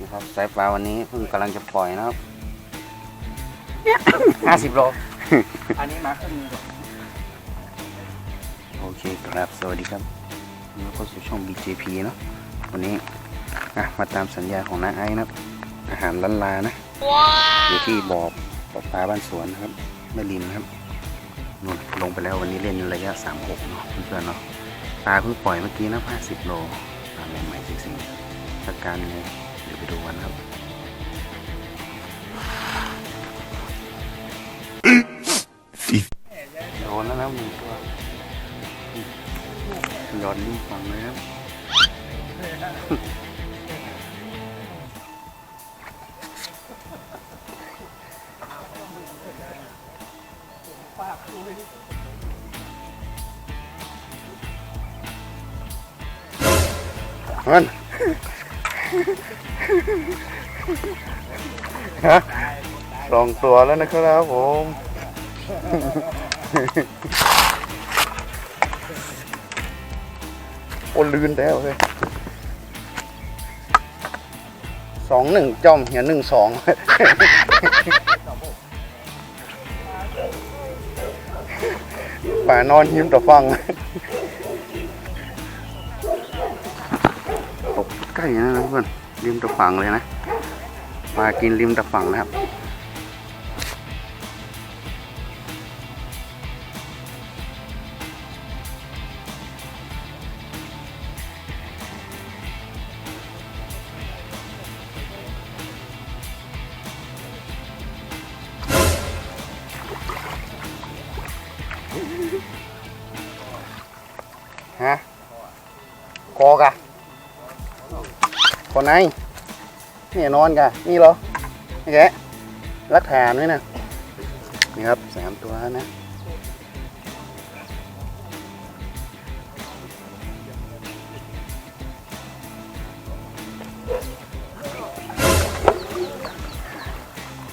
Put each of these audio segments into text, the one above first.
นะครับสายปลาวันนี้เพิ่งกำลังจะปล่อยนะครับ ห้าสิบโล อันนี้มาขึ้นก่อนโอเคครับสวัสดีครับนี่ก็สู่ช่อง BJP เนาะวันนี้อะมาตามสัญญาของน้าไอ้นะครับ อาหารล้านลานะอยู่ที่บ่อปลาปลาบ้านสวนนะครับแม่ริมนะครับนู่นลงไปแล้ววันนี้เล่นระยะ 36 เนาะเพื่อนๆเนาะปลาเพิ่งปล่อยเมื่อกี้นะ50โลปลาใหม่ๆจริงๆสักการยังไงเไปดูกันครับโดนแล้วนะหนึ่งตัวหย้อนลูกฟังเลยครับมัน ฮะสองตัวแล้วนะครับผมโอ้ลืนแล้วเลยสองหนึ่งจอมเหียหนึ่งสองป่านอนหิมต่อฟัง ตกใกล้นะเพื่อนริมตะฝั่งเลยนะมากินริมตะฝั่งนะครับฮะคอกะ คนไหนนี่นอนกะนี่เหรอนี่แกรักฐานไว้นะนี่ครับสามตัวนะ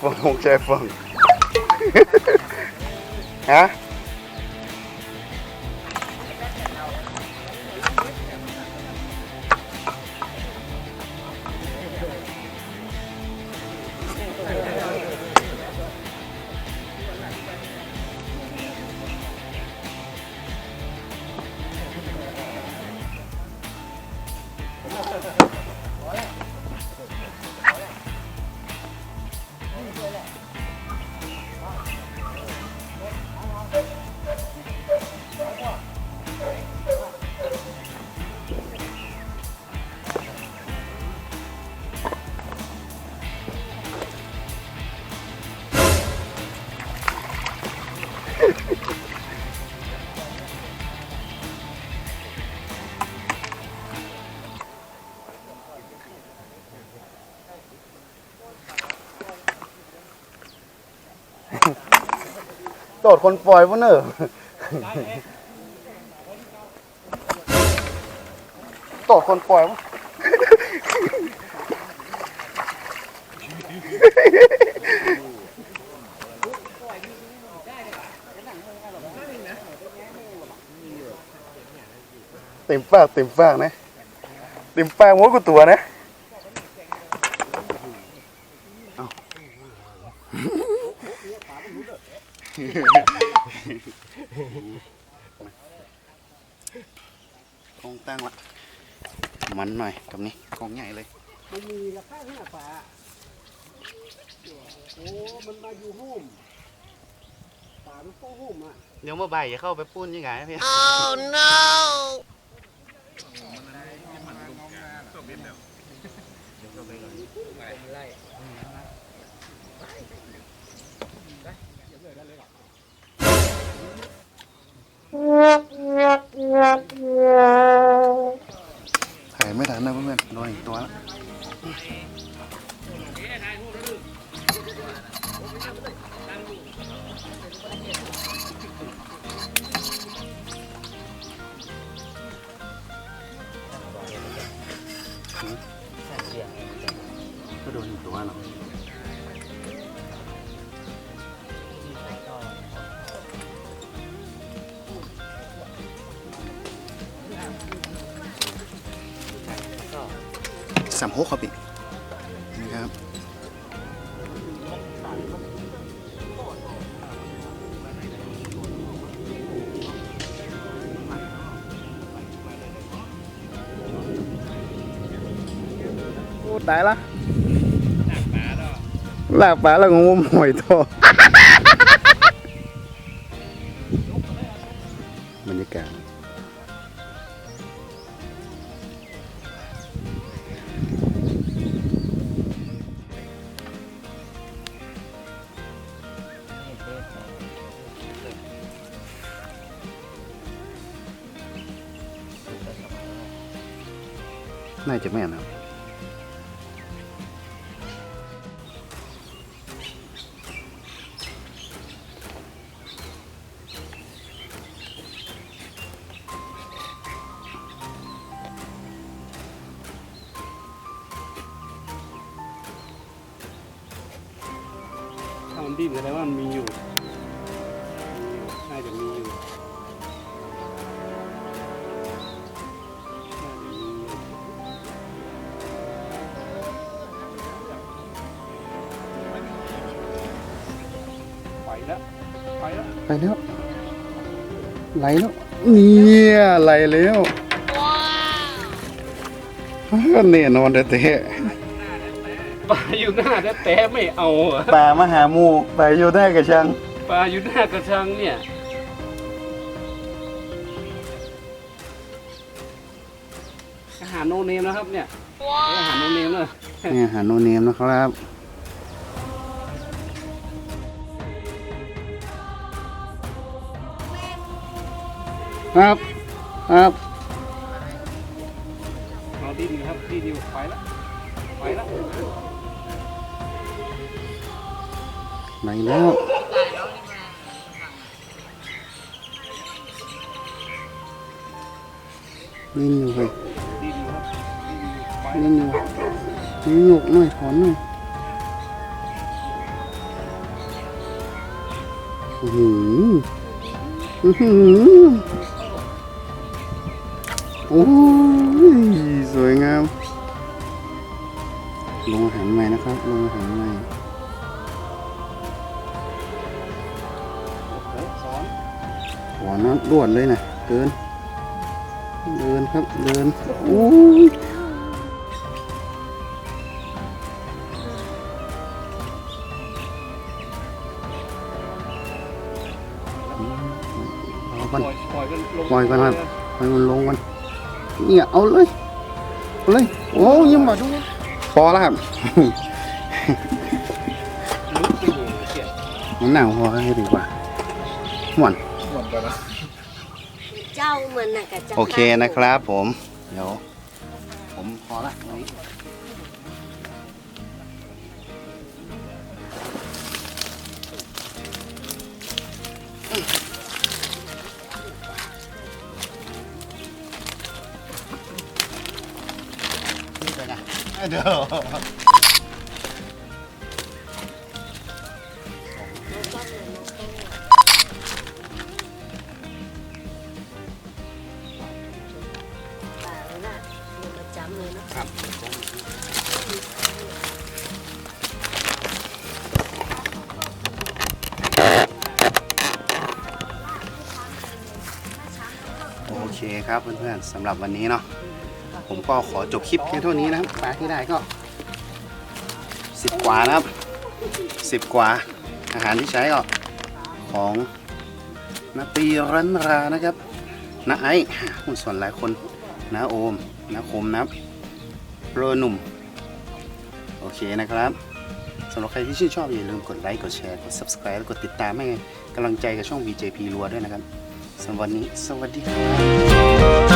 ฟังคงใจฟังฮะ โดดคนปล่อยพวกเนอะโดดคนปล่อยวะเต็มปากเต็มปากนะ เต็มปากหมดกูตัวนะ กองตั้งละมันหน่อยกับนี้กองใหญ่เลยมันมีราคาห้าฝาโอ้มันมาอยู่ห้มฝามันโป้หุ้มอะเดี๋ยวเมื่อบ่ายจะเข้าไปปุ้นยังไงพี่ถ่าย ก็โดนอีกตัวหรอสามหกครับพี่ ตายละลากปลาแล้วงมหอยทอบรรยากาศน่าจะแม่นครับ ดิ้นแสดงว่ามันมีอยู่น่าจะมีอยู่น่าจะมีอยู่ไปแล้วไปแล้วไปแล้วไหลแล้วเนี่ยไหลแล้ว ว้าวแน่นอนแต่แต่ ปลาอยู่หน้าแต่แต่ไม่เอาอะป่ามาหาหมูไปอยู่ได้กับชังปลาอยู่หน้ากระชังเนี่ยอาหารโนเนมนะครับเนี่ยอาหารโนเนมเลยนี่อาหารโนเนมนะครับครับครับเอาดิ้นครับดิ้นอยู่ไปแล้วไปแล้ว ไหลแล้วนี่อยู่ไปดิ้นอยู่ครับดิ้นอยู่ไปนี่อยู่นี่หยกหน่อยถอนหน่อยอือหืออือหือโอ้ยสวยงาม ลงอาหารใหม่นะครับ ลงอาหารใหม่ หัวน้ำรวดเลยนะเดิน เดินครับเดินโอ้ยเอาปก่อนล่อยปล่อยกันลงปล่อยก่อนครับให้มันลงกันเนี่ยเอาเลยเอาเลยโอ้ยยังมาดูพอแล้วครับลึกไปอยู่เกียดมันหนาวพอให้ดีกว่าหวานหมดไป แล้วเจ้าเหมือนน่ะกับเจ้าโอเคนะครับผม เดี๋ยว ผมพอละวันนี้เดี๋ยว คครับเพื่อนๆสำหรับวันนี้เนาะผมก็ขอจบคลิปเพียงเท่านี้นะครับปลาที่ได้ก็สิบกว่านะครับสิบกว่า อาหารที่ใช้ก็ของนาตีรันรานะครับนาไอ้หุ้นส่วนหลายคนนาโอมนาคมนะครับโปรหนุ่ม โอเคนะครับสำหรับใครที่ชื่นชอบอย่าลืมกดไลค์กดแชร์กด subscribe และกดติดตามให้กำลังใจกับช่อง BJP รัวด้วยนะครับ สำหรับวันนี้ สวัสดีครับ